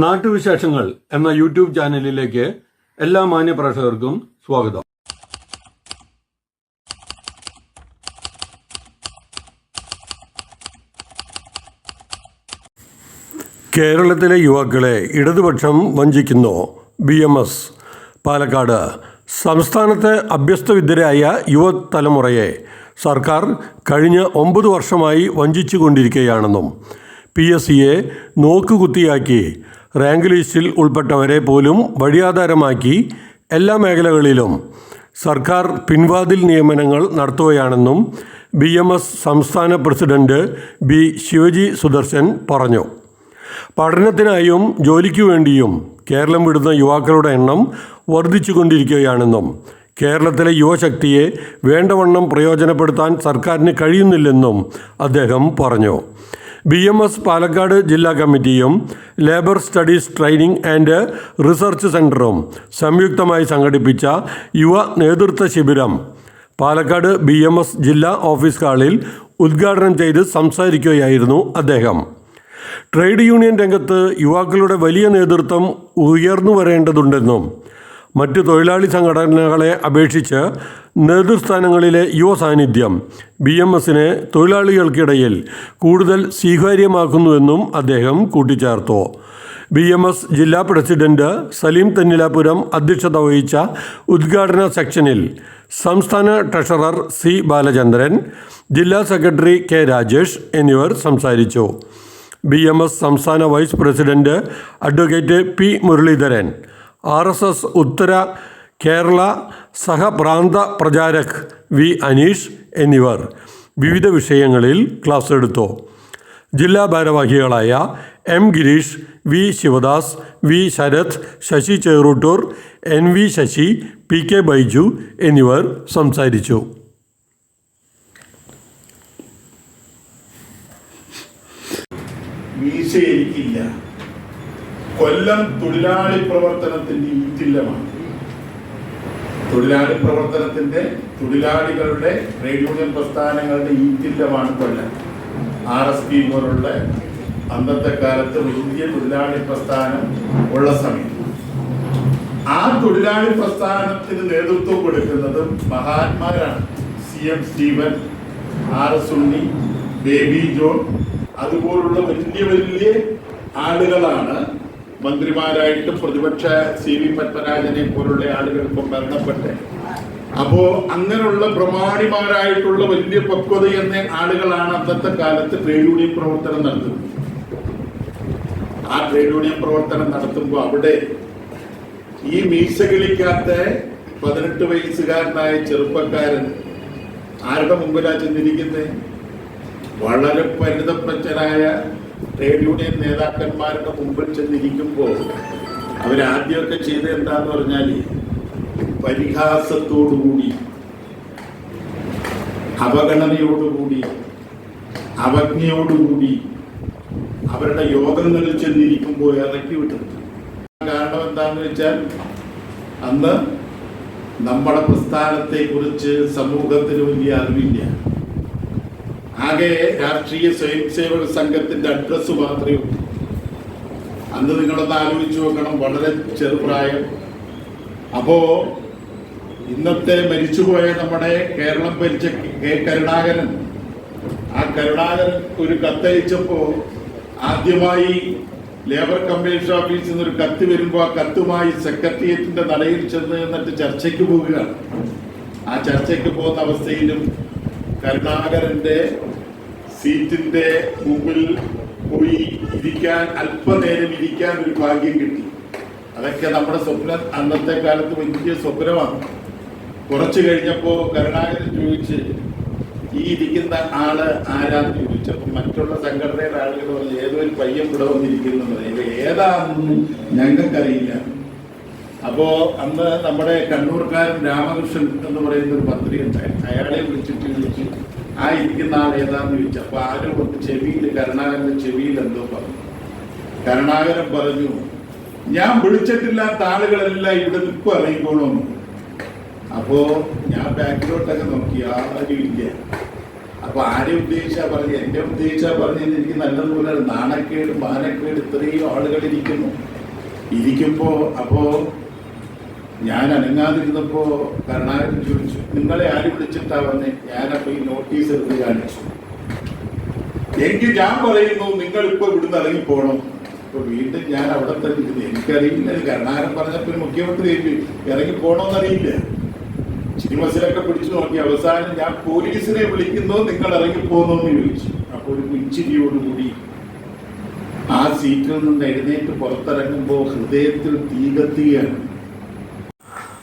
നാട്ടുവിശേഷങ്ങൾ എന്ന യൂട്യൂബ് ചാനലിലേക്ക് എല്ലാ മാന്യപ്രേക്ഷകർക്കും സ്വാഗതം. കേരളത്തിലെ യുവാക്കളെ ഇടതുപക്ഷം വഞ്ചിക്കുന്നു ബി എം എസ്. പാലക്കാട് സംസ്ഥാനത്തെ അഭ്യസ്തവിദ്യരായ യുവതലമുറയെ സർക്കാർ കഴിഞ്ഞ ഒമ്പത് വർഷമായി വഞ്ചിച്ചുകൊണ്ടിരിക്കുകയാണെന്നും പി എസ് സിയെ നോക്കുകുത്തിയാക്കി റാങ്ക് ലിസ്റ്റിൽ ഉൾപ്പെട്ടവരെ പോലും വഴിയാധാരമാക്കി എല്ലാ മേഖലകളിലും സർക്കാർ പിൻവാതിൽ നിയമനങ്ങൾ നടത്തുകയാണെന്നും ബി എം എസ് സംസ്ഥാന പ്രസിഡന്റ് ബി ശിവജി സുദർശൻ പറഞ്ഞു. പഠനത്തിനായും ജോലിക്കു വേണ്ടിയും കേരളം വിടുന്ന യുവാക്കളുടെ എണ്ണം വർദ്ധിച്ചുകൊണ്ടിരിക്കുകയാണെന്നും കേരളത്തിലെ യുവശക്തിയെ വേണ്ടവണ്ണം പ്രയോജനപ്പെടുത്താൻ സർക്കാരിന് കഴിയുന്നില്ലെന്നും അദ്ദേഹം പറഞ്ഞു. ബി എം എസ് പാലക്കാട് ജില്ലാ കമ്മിറ്റിയും labour studies training and research സെന്ററും സംയുക്തമായി സംഘടിപ്പിച്ച യുവ നേതൃത്വ ശിബിരം പാലക്കാട് ബി എം എസ് ജില്ലാ ഓഫീസ് ഹാളിൽ ഉദ്ഘാടനം ചെയ്ത് സംസാരിക്കുകയായിരുന്നു അദ്ദേഹം. ട്രേഡ് യൂണിയൻ രംഗത്ത് യുവാക്കളുടെ വലിയ നേതൃത്വം ഉയർന്നു വരേണ്ടതുണ്ടെന്നും മറ്റ് തൊഴിലാളി സംഘടനകളെ അപേക്ഷിച്ച് നേതൃസ്ഥാനങ്ങളിലെ യുവ സാന്നിധ്യം ബി എം എസിനെ തൊഴിലാളികൾക്കിടയിൽ കൂടുതൽ സ്വീകാര്യമാക്കുന്നുവെന്നും അദ്ദേഹം കൂട്ടിച്ചേർത്തു. ബി എം എസ് ജില്ലാ പ്രസിഡന്റ് സലീം തെന്നിലാപുരം അധ്യക്ഷത വഹിച്ച ഉദ്ഘാടന സെക്ഷനിൽ സംസ്ഥാന ട്രഷറർ സി ബാലചന്ദ്രൻ ജില്ലാ സെക്രട്ടറി കെ രാജേഷ് എന്നിവർ സംസാരിച്ചു. ബി എം എസ് സംസ്ഥാന vice president advocate P Muraleedharan R S S ഉത്തര കേരള സഹപ്രാന്ത പ്രചാരക് വി അനീഷ് എന്നിവർ വിവിധ വിഷയങ്ങളിൽ ക്ലാസ് എടുത്തു. ജില്ലാ ഭാരവാഹികളായ M Gireesh V Sivadas V Sarath Sasi Cheroottoor N V Sasi P K Baiju എന്നിവർ സംസാരിച്ചു. വീഴ്ച കൊല്ലം തൊഴിലാളി പ്രവർത്തനത്തിന്റെ ഈറ്റില്ലമാണ് തൊഴിലാളി പ്രവർത്തനത്തിന്റെ തൊഴിലാളികളുടെ ട്രേഡ് യൂണിയൻ പ്രസ്ഥാനങ്ങളുടെ ഈറ്റില്ലമാണ് കൊല്ലം. ആർ എസ് പി പോലുള്ള അന്നത്തെ കാലത്ത് വലിയ തൊഴിലാളി പ്രസ്ഥാനം ഉള്ള സമയം. ആ തൊഴിലാളി പ്രസ്ഥാനത്തിന് നേതൃത്വം കൊടുക്കുന്നത് മഹാത്മാരാണ്. C M Stephen R S Unni Baby John. അതുപോലുള്ള വലിയ വലിയ ആളുകളാണ് മന്ത്രിമാരായിട്ടും പ്രതിപക്ഷ സി വി പത്മരാജനെ പോലുള്ള ആളുകൾക്കും മരണപ്പെട്ടെ. അപ്പോ അങ്ങനെയുള്ള പ്രമാണിമാരായിട്ടുള്ള വലിയ പക്വത എന്ന ആളുകളാണ് അന്നത്തെ കാലത്ത് ട്രേഡ് യൂണിയൻ പ്രവർത്തനം നടത്തുന്നത്. ആ ട്രേഡ് യൂണിയൻ പ്രവർത്തനം നടത്തുമ്പോൾ അവിടെ ഈ മീശ കിളിക്കാത്ത പതിനെട്ട് വയസ്സുകാരനായ ചെറുപ്പക്കാരൻ ആരുടെ മുമ്പിലാ ചെന്നിരിക്കുന്നത് വളരെ പരിതപ്പച്ചനായ ട്രേഡ് യൂണിയൻ നേതാക്കന്മാരുടെ മുമ്പിൽ ചെന്നിരിക്കുമ്പോൾ അവരാദ്യമൊക്കെ ചെയ്ത് എന്താന്ന് പറഞ്ഞാൽ പരിഹാസത്തോടുകൂടി അവഗണനയോടുകൂടി അവജ്ഞയോടുകൂടി അവരുടെ യോഗങ്ങളിൽ ചെന്നിരിക്കുമ്പോൾ ഇറക്കി വിട്ടിരുന്നു കാരണം എന്താന്ന് വെച്ചാൽ അന്ന് നമ്മുടെ പ്രസ്ഥാനത്തെ കുറിച്ച് സമൂഹത്തിന് വലിയ അറിവില്ല. ആകെ രാഷ്ട്രീയ സ്വയംസേവക സംഘത്തിന്റെ അഡ്രസ് മാത്രമേ ഉള്ളൂ. അന്ന് നിങ്ങളൊന്ന് ആലോചിച്ച് നോക്കണം വളരെ ചെറുപ്രായം. അപ്പോ ഇന്നത്തെ മരിച്ചുപോയ നമ്മുടെ കേരളം ഭരിച്ച കെ കരുണാകരൻ. ആ കരുണാകരൻ ഒരു കത്തയച്ചപ്പോ ആദ്യമായി ലേബർ കമ്മീഷൻ ഓഫീസിൽ നിന്ന് ഒരു കത്ത് വരുമ്പോൾ ആ കത്തുമായി സെക്രട്ടേറിയറ്റിന്റെ നടയിൽ ചെന്ന് എന്നിട്ട് ചർച്ചയ്ക്ക് പോവുകയാണ്. ആ ചർച്ചയ്ക്ക് പോകുന്ന അവസ്ഥയിലും കരുണാകരന്റെ സീറ്റിന്റെ മുമ്പിൽ പോയി ഇരിക്കാൻ അല്പനേരം ഇരിക്കാൻ ഒരു ഭാഗ്യം കിട്ടി. അതൊക്കെ നമ്മുടെ സ്വപ്നം അന്നത്തെ കാലത്ത് വലിയ സ്വപ്നമാണ്. കുറച്ചു കഴിഞ്ഞപ്പോ കരുണാകരൻ ചോദിച്ച് ഈ ഇരിക്കുന്ന ആൾ ആരാന്ന് ചോദിച്ചപ്പോ മറ്റുള്ള സംഘടനയുടെ ആളുകൾ പറഞ്ഞു ഏതോ ഒരു പയ്യൻ ഇവിടെ വന്നിരിക്കുന്നു. ഇത് ഏതാണെന്ന് ഞങ്ങൾക്കറിയില്ല. അപ്പോ അന്ന് നമ്മുടെ കണ്ണൂർക്കാരൻ രാമകൃഷ്ണൻ എന്ന് പറയുന്ന ഒരു മന്ത്രി ഉണ്ടായിരുന്നു അയാളെ വിളിച്ചിട്ട് വിളിച്ച് ആ ഇരിക്കുന്ന ആൾ ഏതാന്ന് ചോദിച്ചു. അപ്പൊ ആരും ചെവിയിൽ കരുണാകരന്റെ ചെവിയിൽ എന്തോ പറഞ്ഞു. കരുണാകരൻ പറഞ്ഞു ഞാൻ വിളിച്ചിട്ടില്ലാത്ത ആളുകളെല്ലാം ഇവിടെ നിൽക്കും അറിയിക്കോളും അപ്പോ ഞാൻ ബാക്കിലോട്ടൊക്കെ നോക്കി ആരും ഇല്ല. അപ്പൊ ആരെ ഉദ്ദേശിച്ചാ പറഞ്ഞു എന്റെ ഉദ്ദേശിച്ചാ പറഞ്ഞു എനിക്ക് നല്ലതുപോലെ. നാണക്കേട് മാനക്കേട് ഇത്രയും ആളുകൾ ഇരിക്കുന്നു. ഇരിക്കുമ്പോ അപ്പോ ഞാൻ അനങ്ങാതിരുന്നപ്പോ കരുണാകരൻ ചോദിച്ചു നിങ്ങളെ ആര് വിളിച്ചിട്ടാ വന്നെ? ഞാനപ്പോ ഈ നോട്ടീസ് എടുത്ത് കാണിച്ചു. എനിക്ക് ഞാൻ പറയുന്നു നിങ്ങൾ ഇപ്പൊ ഇവിടുന്ന് ഇറങ്ങി പോണം ഇപ്പൊ വീണ്ടും ഞാൻ അവിടെ തന്നെ ഇരുന്നു എനിക്കറിയില്ല കരുണാകരൻ പറഞ്ഞപ്പോ മുഖ്യമന്ത്രി ചോദിച്ചു, ഇറങ്ങി പോകണമെന്നറിയില്ല സിനിമസിലൊക്കെ പിടിച്ചു നോക്കി അവസാനം ഞാൻ പോലീസിനെ വിളിക്കുന്നു നിങ്ങൾ ഇറങ്ങി പോകുന്നു എന്ന് ചോദിച്ചു. അപ്പൊ ഒരു പുഞ്ചിരിയോടുകൂടി ആ സീറ്റിൽ നിന്ന് എഴുന്നേറ്റ് പുറത്തിറങ്ങുമ്പോൾ ഹൃദയത്തിൽ തീ കത്തുകയാണ്.